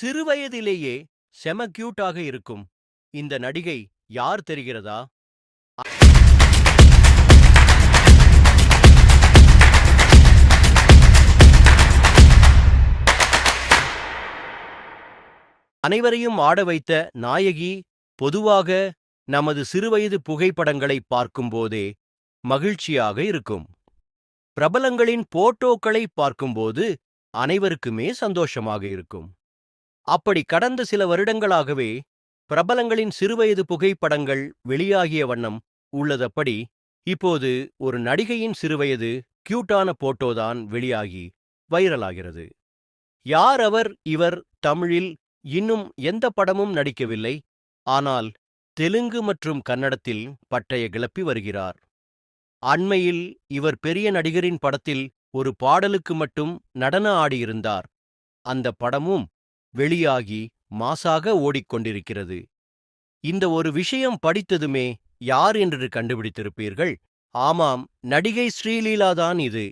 சிறுவயதிலேயே செம கியூட்டாக இருக்கும். இந்த நடிகை யார் தெரிகிறதா? அனைவரையும் ஆட வைத்த நாயகி பொதுவாக நமது சிறுவயது புகைப்படங்களை பார்க்கும்போதே மகிழ்ச்சியாக இருக்கும். பிரபலங்களின் போட்டோக்களை பார்க்கும்போது அனைவருக்குமே சந்தோஷமாக இருக்கும். அப்படி கடந்த சில வருடங்களாகவே பிரபலங்களின் சிறுவயது புகைப்படங்கள் வெளியாகிய வண்ணம் உள்ளதப்படி இப்போது ஒரு நடிகையின் சிறுவயது கியூட்டான போட்டோதான் வெளியாகி வைரலாகிறது. யார் அவர் இவர் தமிழில் இன்னும் எந்த படமும் நடிக்கவில்லை ஆனால் தெலுங்கு மற்றும் கன்னடத்தில் பட்டய கிளப்பி வருகிறார். அண்மையில் இவர் பெரிய நடிகரின் படத்தில் ஒரு பாடலுக்கு மட்டும் நடன ஆடியிருந்தார். அந்த படமும் வெளியாகி மாசாக ஓடிக்கொண்டிருக்கிறது. இந்த ஒரு விஷயம் படித்ததுமே யார் என்று கண்டுபிடித்திருப்பீர்கள்? ஆமாம் நடிகை ஸ்ரீலீலாதான் இது.